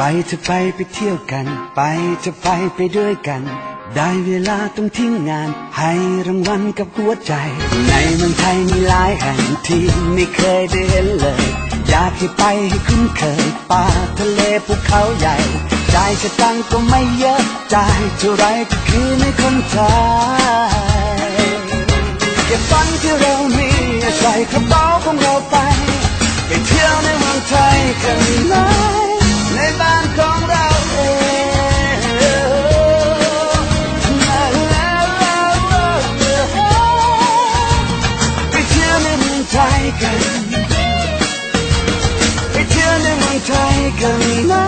ไปเธอะไปไปเที่ยวกัน ไปเธอะไปไปด้วยกัน ได้เวลาต้องทิ้งงาน ให้รางวัลกับหัวใจ ในเมืองไทยมีหลายแห่งที่ไม่เคยได้เห็นเลย อยากให้ไปให้คุ้นเคยป่าทะเลภูเขาใหญ่จ่ายสตังก็ไม่เยอะจ่ายเท่าไรก็คือในคนไทยเก็บตังค์ที่เรามีใส่กระเป๋าของเราไป ไทยกัน ไปเที่ยวในเมืองไทยกันนะ